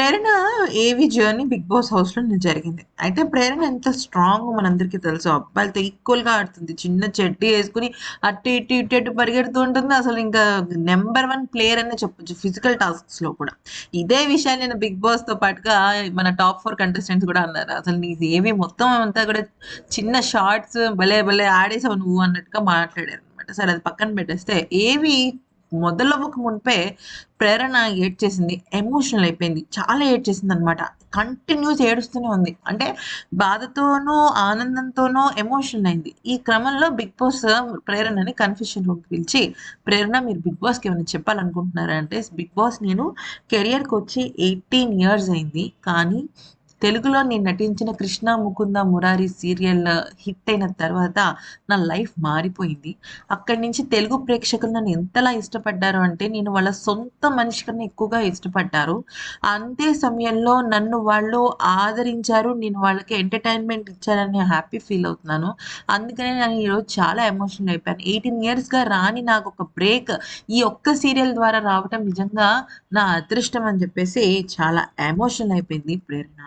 ప్రేరణ ఏవి journey big boss హౌస్‌లో జరిగింది. అయితే ప్రేరణ ఎంత స్ట్రాంగ్ మనందరికీ తెలుసు. అబ్బాయిలతో ఈక్వల్‌గా ఆడుతుంది. చిన్న చెడ్డీ వేసుకుని అటు, ఇటు, ఇటు, ఇటు పరిగెడుతూ ఉంటుంది. అసలు ఇంకా నెంబర్ వన్ ప్లేయర్ అనే చెప్పొచ్చు ఫిజికల్ టాస్క్స్‌లో కూడా. ఇదే విషయాన్ని నేను బిగ్ బాస్‌తో పాటుగా మన టాప్ ఫోర్ కంటెస్టెంట్స్ కూడా అన్నారు. అసలు నీదేవి మొత్తం అంతా కూడా చిన్న షార్ట్స్ భలే భలే ఆడేసావు నువ్వు అన్నట్టుగా మాట్లాడారనమాట. సరే అది పక్కన పెట్టేస్తే ఏవి మొదలవ్వక మునిపే ప్రేరణ ఏడ్చేసింది. ఎమోషనల్ అయిపోయింది. చాలా ఏడ్చేసిందనమాట. కంటిన్యూస్ ఏడుస్తూనే ఉంది. అంటే బాధతోనూ, ఆనందంతోనూ ఎమోషనల్ అయింది. ఈ క్రమంలో బిగ్ బాస్ ప్రేరణని కన్ఫ్యూషన్ రూమ్‌కి పిలిచి, "ప్రేరణ మీరు బిగ్ బాస్‌కి ఏమైనా చెప్పాలనుకుంటున్నారా?" అంటే బిగ్ బాస్ నేను కెరియర్కి వచ్చి ఎయిటీన్ ఇయర్స్ అయింది. కానీ తెలుగులో నేను నటించిన 'కృష్ణ ముకుంద మురారి' సీరియల్ హిట్ అయిన తర్వాత నా లైఫ్ మారిపోయింది. అక్కడి నుంచి తెలుగు ప్రేక్షకులు నన్ను ఎంతలా ఇష్టపడ్డారు అంటే నేను వాళ్ళ సొంత మనిషి కన్నా ఎక్కువగా ఇష్టపడ్డారు. అంతే సమయంలో నన్ను వాళ్ళు ఆదరించారు. నేను వాళ్ళకి ఎంటర్‌టైన్‌మెంట్ ఇచ్చారని హ్యాపీ ఫీల్ అవుతున్నాను. అందుకనే నేను ఈరోజు చాలా ఎమోషనల్ అయిపోయాను. 18 ఇయర్స్‌గా రాని నాకు ఒక బ్రేక్ ఈ ఒక్క సీరియల్ ద్వారా రావటం నిజంగా నా అదృష్టం అని చెప్పేసి చాలా ఎమోషనల్ అయిపోయింది ప్రేరణ.